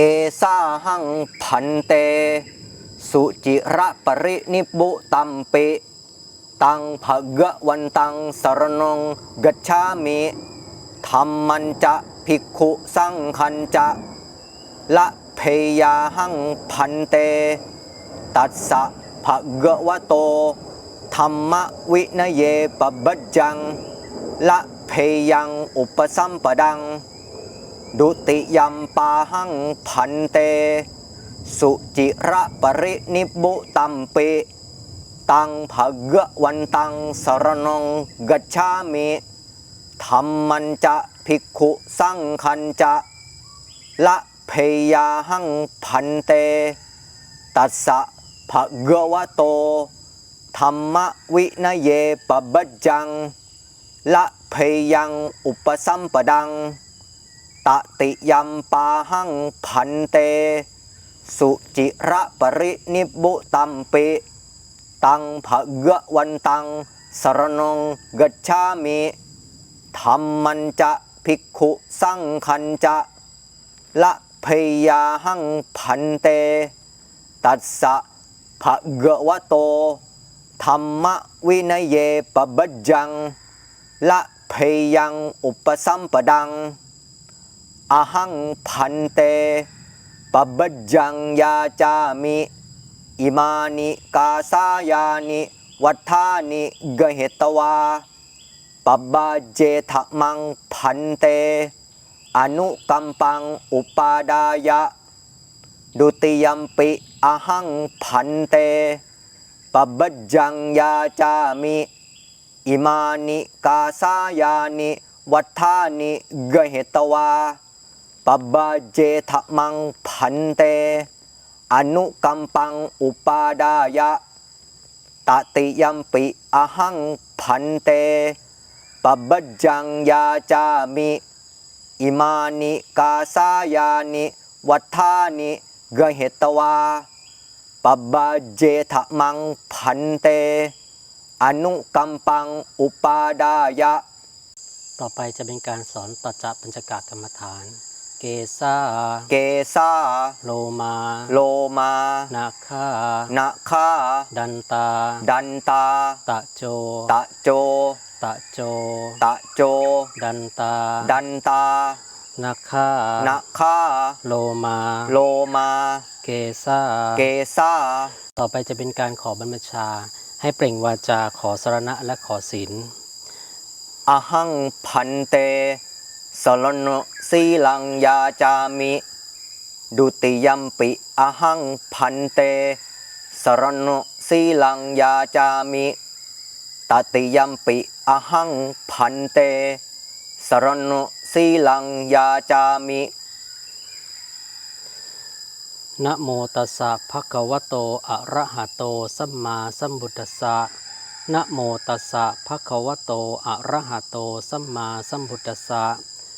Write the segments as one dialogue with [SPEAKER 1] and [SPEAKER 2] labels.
[SPEAKER 1] เอสาหังพันเต สุจิระปรินิบุตัมปิ ตังภะกวันตังสรนงกัจฉามิธรรมันจะภิกขุสังคันจะละเพยาหังพันเต ตัสสะภะกวะโตธรรมวินเยปบัจจัง ละเพยังอุปสัมปดัง ดุติยัมปาหังพันเต สุจิระปรินิบุตัมปิตังภะกะวันตังสรนงกัจฉามิธรรมันจะภิกขุสังคันจะละเพยาหังพันเต ตัสสะภะกวะโตธรรมวินเยปบัจจัง ละเพยังอุปสัมปดัง ตติยัมปาหังพันเต สุจิระปรินิบุตัมปิ ตังภะกะวันตัง สรนงกัจฉามิธรรมันจะภิกขุสังคันจะละพยาหังพันเต ตัสสะภะกะวะโตธรรมวินัยเยปบัจจัง ละพยังอุปสัมปดัง อหังพันเตปบัจจังยาจามิอิมานิกาสายานิวัฏานิกเหตวาปบบาเจทะมังพันเต อนุกัมปังอุปาดายะ ดุติยมปิอหังพันเตปบัจจังยาจามิอิมานิกาสายานิวัฏานิกเหตวา ปบาเจทะมังพันเต อนุกัมปังอุปาดายะ ตติยัมปิอหังพันเตปบัจจังยาจามิ อิมานิกาสายานิวัฏานิกเหตวาปบาเจทะมังพันเต อนุกัมปังอุปาดายะ
[SPEAKER 2] ต่อไปจะเป็นการสอนตัจจะปัญจกกรรมฐาน เกซา
[SPEAKER 1] เกสา
[SPEAKER 2] โลมา
[SPEAKER 1] โลมา
[SPEAKER 2] นาคา
[SPEAKER 1] นาคา
[SPEAKER 2] ดันตา
[SPEAKER 1] ดันตา
[SPEAKER 2] ตะโจ
[SPEAKER 1] ตะโจ
[SPEAKER 2] ตะโจ
[SPEAKER 1] ตะโจ
[SPEAKER 2] ดันตา
[SPEAKER 1] ดันตา
[SPEAKER 2] นาคา
[SPEAKER 1] นาคา
[SPEAKER 2] โลมา
[SPEAKER 1] โลมา
[SPEAKER 2] เกซา
[SPEAKER 1] เกสา
[SPEAKER 2] ต่อไปจะเป็นการขอบรรพชา ให้เปล่งวาจาขอสรณะและขอศีล
[SPEAKER 1] อหังพันเต สรณสีลังยาจามิ ดุติยัมปิอหังพันเต สรณสีลังยาจามิ ตติยัมปิอหังพันเต สรณสีลังยาจามิ
[SPEAKER 2] นะโมตัสสะภะคะวะโต อะระหะโต สัมมาสัมพุทธัสสะนะโมตัสสะภะคะวะโต อะระหะโต สัมมาสัมพุทธัสสะ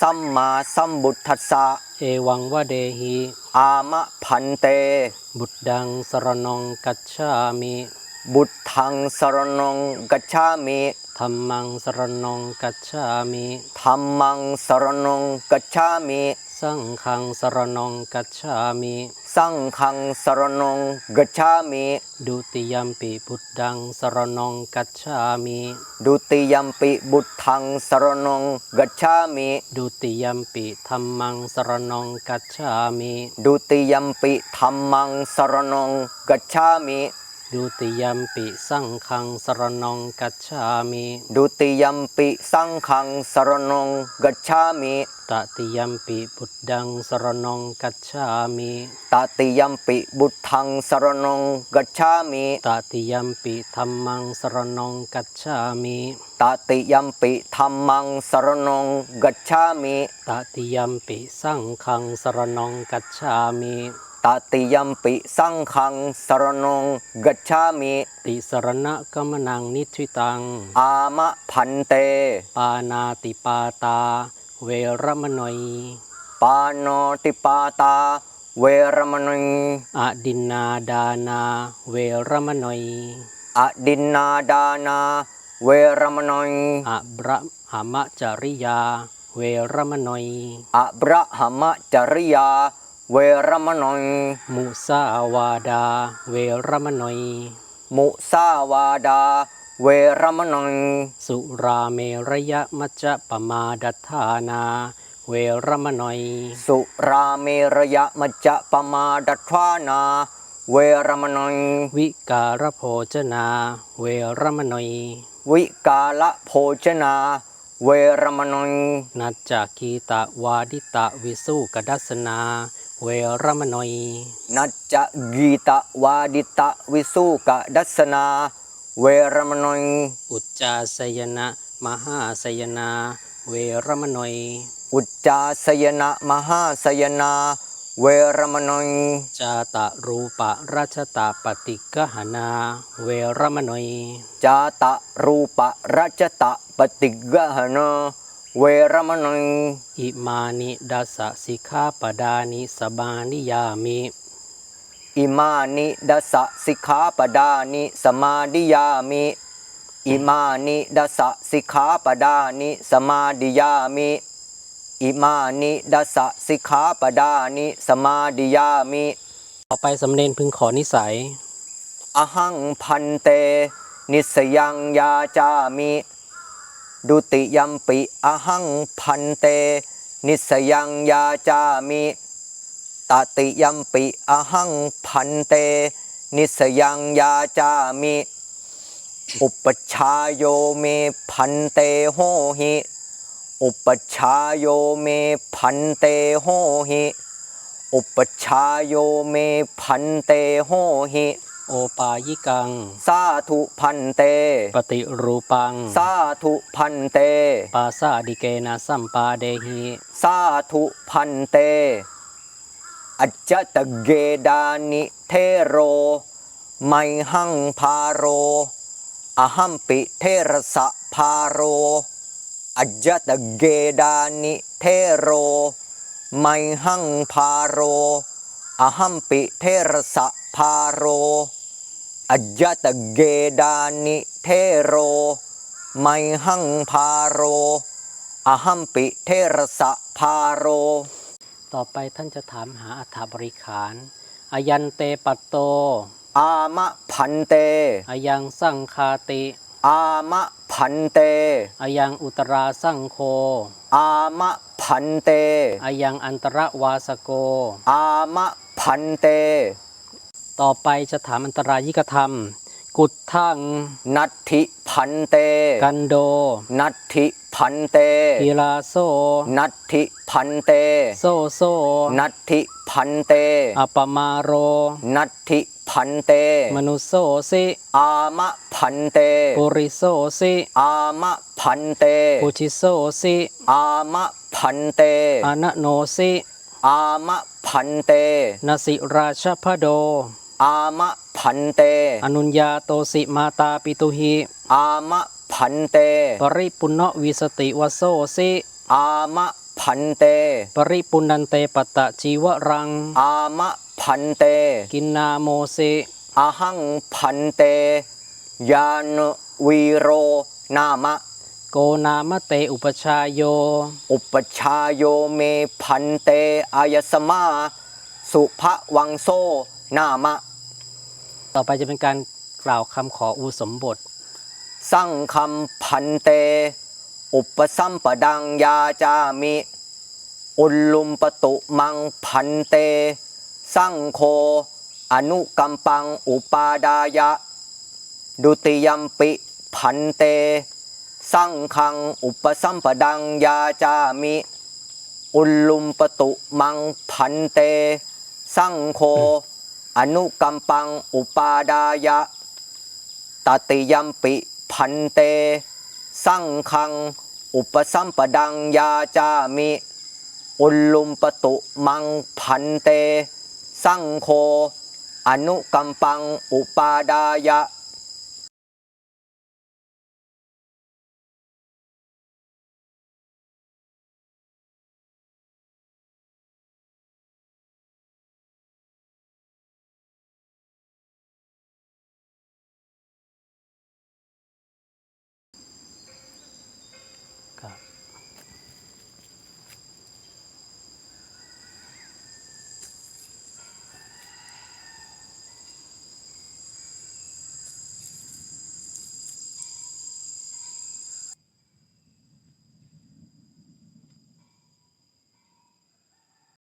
[SPEAKER 1] สัมมาสัมพุทธัสสะ
[SPEAKER 2] เอวังวะเดหิ
[SPEAKER 1] อามะพันเต
[SPEAKER 2] บุตดังสรนองกัจฉามิ
[SPEAKER 1] บุตทังสรณงกัจฉามิ
[SPEAKER 2] ธัมมังสรนองกัจฉามิ
[SPEAKER 1] ธัมมังสรณงกัจฉามิ
[SPEAKER 2] สังฆังสรนองกัจฉามิ
[SPEAKER 1] สังฆังสรณงกัจฉามิ
[SPEAKER 2] ดุติยัมปิบุตดังสรนองกัจฉามิ
[SPEAKER 1] ดุติยัมปิบุตทังสรณงกัจฉามิ
[SPEAKER 2] ดุติยัมปิธัมมังสรนองกัจฉามิ
[SPEAKER 1] ดุติยัมปิธัมมังสรณงกัจฉามิ
[SPEAKER 2] ดุติยัมปิสังฆังสรนองกัจฉามิ
[SPEAKER 1] ดุติยัมปิสังฆังสรณงกัจฉามิ
[SPEAKER 2] ตติยัมปิบุตดังสรนองกัจฉามิ
[SPEAKER 1] ตติยัมปิบุตทังสรณงกัจฉามิ
[SPEAKER 2] ตติยัมปิธัมมังสรนองกัจฉามิ
[SPEAKER 1] ตติยัมปิธัมมังสรณงกัจฉามิ
[SPEAKER 2] ตติยัมปิสังฆังสรนองกัจฉามิ
[SPEAKER 1] ตตติยัมปิสังฆังสรณงกัจฉามิ
[SPEAKER 2] ติสรณะกมนังนิทิตัง
[SPEAKER 1] อามะพันเต
[SPEAKER 2] ปานาติปาตา เวรมณย
[SPEAKER 1] ปาโนติปาตา เวรมณี
[SPEAKER 2] อดินนาดานาเวรมณย
[SPEAKER 1] อดินนาดานา เวรมณี
[SPEAKER 2] อะบระหามจริยา เวรมณย
[SPEAKER 1] อะบระหมจริยา เวรมณี
[SPEAKER 2] มุสาวาดาเวรมณย
[SPEAKER 1] มุสาวาดา เวรมณี
[SPEAKER 2] สุราเมระยะมัจจปมาดัฏฐานา เวรมณย
[SPEAKER 1] สุราเมรยะมัจจะปมาดัทวานา เวรมณี
[SPEAKER 2] วิการโภจนาเวรมณย
[SPEAKER 1] วิกาละโภชนา เวรมณี
[SPEAKER 2] นัจจคีตะวาดิตะวิสุกดัสนา เวรมณย
[SPEAKER 1] นัจจะกีตะวาดิตะวิสุกะดัสนา เวรมณี
[SPEAKER 2] อุจจาสยนะมหาสยนาเวรมณย
[SPEAKER 1] อุจจาสยนะมหาสยนา เวรมณี
[SPEAKER 2] จาตะรูปะราชตาปฏิกหนา เวรมณย
[SPEAKER 1] จาตะรูปะรัจตะปฏิกหน เวรมณี
[SPEAKER 2] อิมานิดัสสะสิกขาปดานิสบานิยามิ
[SPEAKER 1] อิมานิดัสสะสิกขาปดานิสมาดิยามิอิมานิดัสสะสิกขาปดานิสมาดิยามิอิมานิดัสสะสิกขาปดานิสมาดิยามิ
[SPEAKER 2] ต่อไปสำเนนพึงขอนิสัย
[SPEAKER 1] อหังพันเต นิสยังยาจามิ ดุติยัมปิอหังพันเต นิสยังยาจามิตติยัมปิอหังพันเต นิสยังยาจามิอุปชายโยเมพันเตโหหิอุปชายโยเมพันเตโหหิอุปชายโยเมพันเตโหหิ
[SPEAKER 2] โอปายิกัง
[SPEAKER 1] สาธุพันเต
[SPEAKER 2] ปฏิรูปัง
[SPEAKER 1] สาธุพันเต
[SPEAKER 2] ปาสาดิเกนะสัมปาเดหิ
[SPEAKER 1] สาธุพันเต อัจจตเกดานิเทโร ไมหังพาโร อหัมปิเทรสะพาโร อัจจตเกดานิเทโร ไมหังพาโร อหัมปิเทรสะพาโร อัจจตเกดานิเทโร ไมหังพาโร อหัมปิเทรสะพาโร
[SPEAKER 2] ต่อไปท่านจะถามหาอัฐบริขารอายันเตปัตโต
[SPEAKER 1] อามะพันเต
[SPEAKER 2] อายังสังคาติ
[SPEAKER 1] อามะพันเต
[SPEAKER 2] อายังอุตราสังโฆ
[SPEAKER 1] อามะพันเต
[SPEAKER 2] อายังอันตรวาสโก
[SPEAKER 1] อามะพันเต
[SPEAKER 2] ต่อไปจะถามอันตรายิกธรรม กุดทัง
[SPEAKER 1] นัตถิพันเต
[SPEAKER 2] กันโด
[SPEAKER 1] นัตถิพันเต
[SPEAKER 2] กีลาโซ
[SPEAKER 1] นัตถิพันเต
[SPEAKER 2] โซโซ
[SPEAKER 1] นัตถิพันเต
[SPEAKER 2] อัปมาโร
[SPEAKER 1] นัตถิพันเต
[SPEAKER 2] มนุโซสิ
[SPEAKER 1] อามะพันเต
[SPEAKER 2] ปุริโซสิ
[SPEAKER 1] อามะพันเต
[SPEAKER 2] ปุชิโซสิ
[SPEAKER 1] อามะพันเต
[SPEAKER 2] อนะโนสิ
[SPEAKER 1] อามะพันเต
[SPEAKER 2] นสิราชพโด
[SPEAKER 1] อามะพันเต
[SPEAKER 2] อนุญญาโตสิมาตาปิตุหิ
[SPEAKER 1] อามะพันเต
[SPEAKER 2] ปริปุณณวิสติวโซสิ
[SPEAKER 1] อามะพันเต
[SPEAKER 2] ปริปุณันเตปตตะจีวรัง
[SPEAKER 1] อามะพันเต
[SPEAKER 2] กินนาโมสิ
[SPEAKER 1] อหังพันเต ยานวีโรนามะ
[SPEAKER 2] โกนามเตอุปชายโย
[SPEAKER 1] อุปชาโยเมพันเตอายสมา สุภวังโซนามะ
[SPEAKER 2] ต่อไปจะเป็นการกล่าวคำขออุสมบท
[SPEAKER 1] สังคำพันเต อุปสัมปดังยาจามิ อุลลุมปตุมังพันเต สังโฆอนุกัมปังอุปาดายะ ดุติยัมปิพันเต สังขังอุปสัมปดังยาจามิ อุลลุมปตุมังพันเต สังโฆ อนุกัมปังอุปาดายะ ตติยัมปิพันเต สังขัง อุปสัมปดังยาจามิ อุลลุมปตุมังพันเต สังโฆอนุกัมปังอุปาดายะ